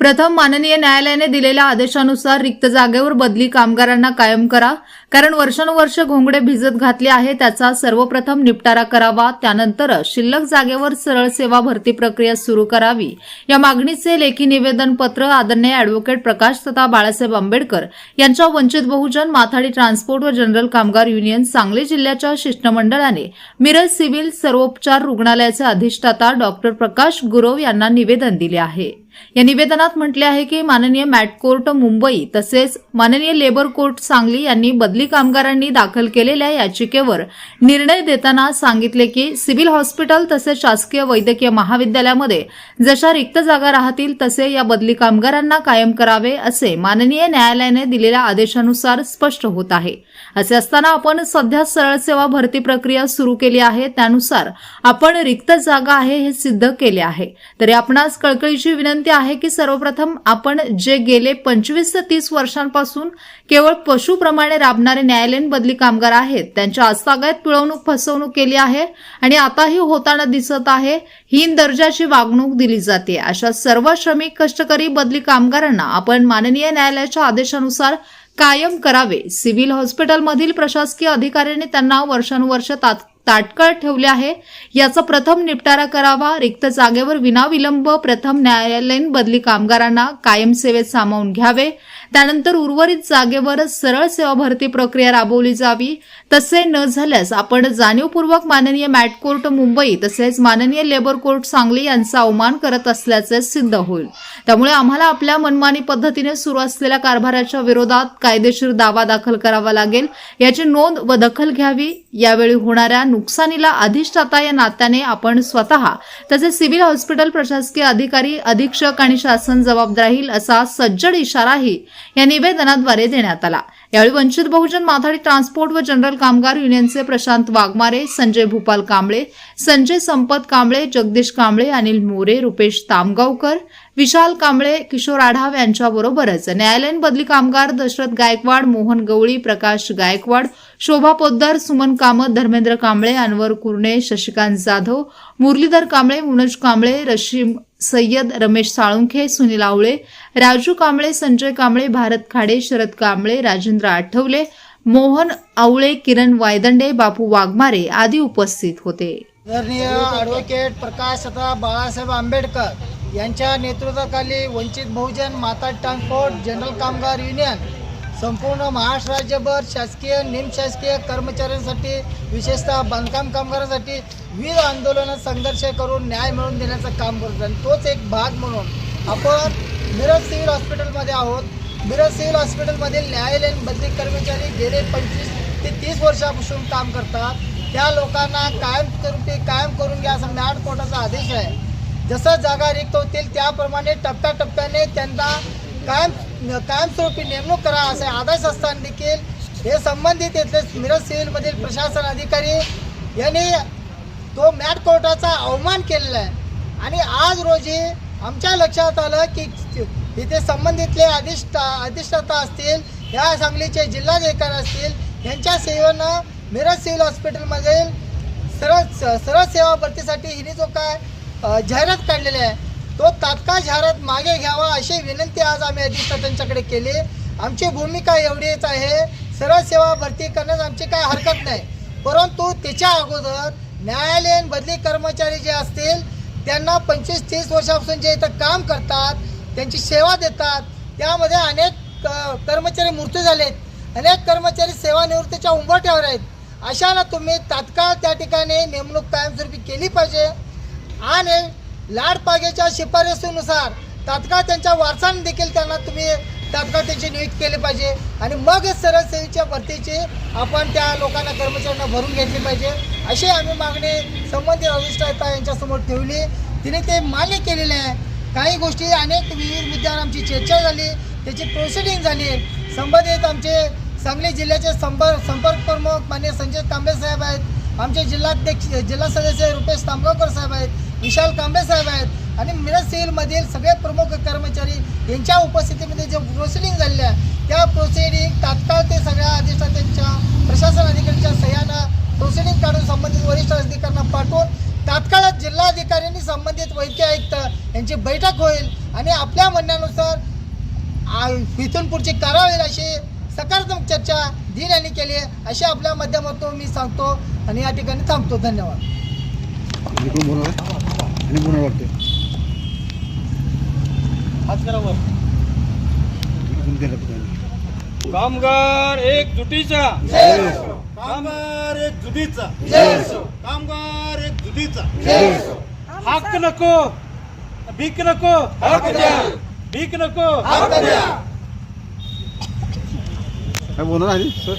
प्रथम माननीय न्यायालयाने दिलेल्या आदेशानुसार रिक्त जागेवर बदली कामगारांना कायम करा कारण वर्षानुवर्ष घोंगडे भिजत घातले आहे त्याचा सर्वप्रथम निपटारा करावा त्यानंतर शिल्लक जागेवर सरळ सेवा भरती प्रक्रिया सुरू करावी. या मागणीचे लेखी निवेदन पत्र आदरणीय अॅडव्होकेट प्रकाश तथा बाळासाहेब आंबेडकर यांच्या वंचित बहुजन माथाडी ट्रान्सपोर्ट व जनरल कामगार युनियन सांगली जिल्ह्याच्या शिष्टमंडळाने मिरज सिव्हिल सर्वोपचार रुग्णालयाचे अधिष्ठाता डॉक्टर प्रकाश गुरव यांना निवेदन दिले आहे. या निवेदनात म्हटले आहे की माननीय मॅट कोर्ट मुंबई तसेच माननीय लेबर कोर्ट सांगली यांनी बदली कामगारांनी दाखल केलेल्या याचिकेवर निर्णय देताना सांगितले की सिव्हिल हॉस्पिटल तसेच शासकीय वैद्यकीय महाविद्यालयामध्ये जशा रिक्त जागा राहतील तसे या बदली कामगारांना कायम करावे असे माननीय न्यायालयाने दिलेल्या आदेशानुसार स्पष्ट होत आहे. असे असताना आपण सध्या सरळ सेवा भरती प्रक्रिया सुरू केली आहे त्यानुसार आपण रिक्त जागा आहे हे सिद्ध केले आहे. तरी आपणास कळकळीची विनंती आहे की सर्वप्रथम आपण जे गेले पंचवीस ते तीस वर्षांपासून केवळ पशुप्रमाणे राबणारे न्यायालयीन बदली कामगार आहेत. त्यांच्या आस्थागायत पिळवणूक फसवणूक केली आहे आणि आताही होताना दिसत आहे हीन दर्जाची वागणूक दिली जाते. अशा सर्व श्रमिक कष्टकरी बदली कामगारांना आपण माननीय न्यायालयाच्या आदेशानुसार कायम करावे. सिव्हिल हॉस्पिटलमधील प्रशासकीय अधिकाऱ्यांनी त्यांना वर्षानुवर्ष तात ताटकळ ठेवले आहे. याचा प्रथम निपटारा करावा रिक्त जागेवर विनाविलंब प्रथम न्यायालयीन बदली कामगारांना कायम सेवेत सामावून घ्यावे. त्यानंतर उर्वरित जागेवर सरळ सेवा भरती प्रक्रिया राबवली जावी. तसे न झाल्यास आपण जाणीवपूर्वक माननीय मॅट कोर्ट मुंबई तसेच माननीय लेबर कोर्ट सांगली यांचा अवमान करत असल्याचे सिद्ध होईल. त्यामुळे आम्हाला आपल्या मनमानी पद्धतीने सुरू असलेल्या कारभाराच्या विरोधात कायदेशीर दावा दाखल करावा लागेल. याची नोंद व दखल घ्यावी. यावेळी होणाऱ्या नुकसानीला अधिष्ठाता या नात्याने आपण स्वतः तसेच सिव्हिल हॉस्पिटल प्रशासकीय अधिकारी अधीक्षक आणि शासन जबाबदार राहील असा सज्जड इशाराही या निवेदनाद्वारे देण्यात आला. यावेळी वंचित बहुजन माथाडी ट्रान्सपोर्ट व जनरल कामगार युनियनचे प्रशांत वाघमारे संजय भूपाल कांबळे संजय संपत कांबळे जगदीश कांबळे अनिल मोरे रुपेश तामगावकर विशाल कांबळे किशोर आढाव यांच्याबरोबरच न्यायालयीन बदली कामगार दशरथ गायकवाड मोहन गवळी प्रकाश गायकवाड शोभा पोद्दार सुमन कामत धर्मेंद्र कांबळे अनवर कुर्णे शशिकांत जाधव मुरलीधर कांबळे मनोज कांबळे रशीम सय्यद रमेश साळुंखे सुनील आवळे राजू कांबळे संजय कांबळे भारत खाडे शरद कांबळे राजेंद्र आठवले मोहन आवळे किरण वायदंडे बापू वाघमारे आदी उपस्थित होते. आदरणीय ॲडव्होकेट प्रकाश सदा बाळासाहेब आंबेडकर यांच्या नेतृत्वाखाली वंचित बहुजन माता ट्रान्सपोर्ट जनरल कामगार युनियन संपूर्ण महाराष्ट्र राज्यभर शासकीय निमशासकीय कर्मचाऱ्यांसाठी विशेषतः बांधकाम कामगारांसाठी विविध आंदोलन संघर्ष करून न्याय मिळवून देण्याचं काम करतो आणि तोच एक भाग म्हणून आपण मिरज सिव्हिल हॉस्पिटलमध्ये आहोत. मिरज सिव्हिल हॉस्पिटलमधील न्यायालयीन बदली कर्मचारी गेले पंचवीस ते तीस वर्षापासून काम करतात. त्या लोकांना कायमस्वरूपी कायम करून घ्या असा मॅट कोर्टाचा आदेश आहे. जसं जागा रिक्त होतील त्याप्रमाणे टप्प्याटप्प्याने त्यांना कायम कायमस्वरूपी नेमणूक करा असे आदेश असताना देखील हे संबंधित येथले मिरज सिव्हिलमधील प्रशासन अधिकारी यांनी तो मॅट कोर्टाचा अवमान केलेला आहे. आणि आज रोजी आमच्या लक्षात आलं की तिथे संबंधितले अधिष्ठा अधिष्ठाता असतील या सांगलीचे जिल्हाधिकारी असतील यांच्या सेवेनं मिरज सिव्हिल हॉस्पिटलमधील सरळ सरळ सेवा भरतीसाठी हिने जो काय जाहिरात काढलेली आहे तो तात्काळ जाहिरात मागे घ्यावा अशी विनंती आज आम्ही अधिष्ठातांच्याकडे केली. आमची भूमिका एवढीच आहे सरळ सेवा भरती करण्यास आमची काय हरकत नाही. परंतु त्याच्या अगोदर न्यायालयीन बदली कर्मचारी जे असतील त्यांना पंचवीस तीस वर्षापासून जे इथं काम करतात त्यांची सेवा देतात त्यामध्ये अनेक कर्मचारी मृत्यू झालेत. अनेक कर्मचारी सेवानिवृत्तीच्या उंबरठ्यावर आहेत. अशाला तुम्ही तात्काळ त्या ठिकाणी नेमणूक कायमस्वरूपी केली पाहिजे आणि लाडपागेच्या शिफारसीनुसार तात्काळ त्यांच्या वारसांनी देखील त्यांना तुम्ही तात्काळ त्यांची नियुक्त केले पाहिजे. आणि मग सरळ भरतीचे आपण त्या लोकांना कर्मचाऱ्यांना भरून घेतली पाहिजे. अशी आम्ही मागणी संबंधित अधिष्ठाता यांच्यासमोर ठेवली. तिने ते मान्य केलेले आहे. काही गोष्टी अनेक विविध मुद्द्यावर आमची चर्चा झाली. त्याची प्रोसिडिंग झाली. संबंधित आमचे सांगली जिल्ह्याचे संपर्क संपर्क प्रमुख मान्य संजय तांबे साहेब आहेत. आमचे जिल्हाध्यक्ष जिल्हा सदस्य रुपेश तांबगावकर साहेब आहेत. विशाल कांबळे साहेब आहेत. आणि मिरज सेलमधील सगळे प्रमुख कर्मचारी यांच्या उपस्थितीमध्ये जे प्रोसिडिंग झालेल्या त्या प्रोसिडिंग तात्काळ ते सगळ्या अधिष्ठात्यांच्या प्रशासन अधिकाऱ्यांच्या सह्यानं प्रोसिडिंग काढून संबंधित वरिष्ठ अधिकाऱ्यांना पाठवून तात्काळ जिल्हाधिकाऱ्यांनी संबंधित वैद्य आयुक्त यांची बैठक होईल आणि आपल्या म्हणण्यानुसार इथून पुढची करा होईल अशी सकारात्मक चर्चा दिन यांनी केली आहे अशी आपल्या माध्यमातून मी सांगतो आणि या ठिकाणी थांबतो. धन्यवाद. आणि कोण बोलणार कामगार एक जुटीचा. कामगार एक जुटीचा. कामगार एक जुटीचा. हक्क नको. भीक नको. हक द्या. भीक नको. काय बोलणार आहे सर?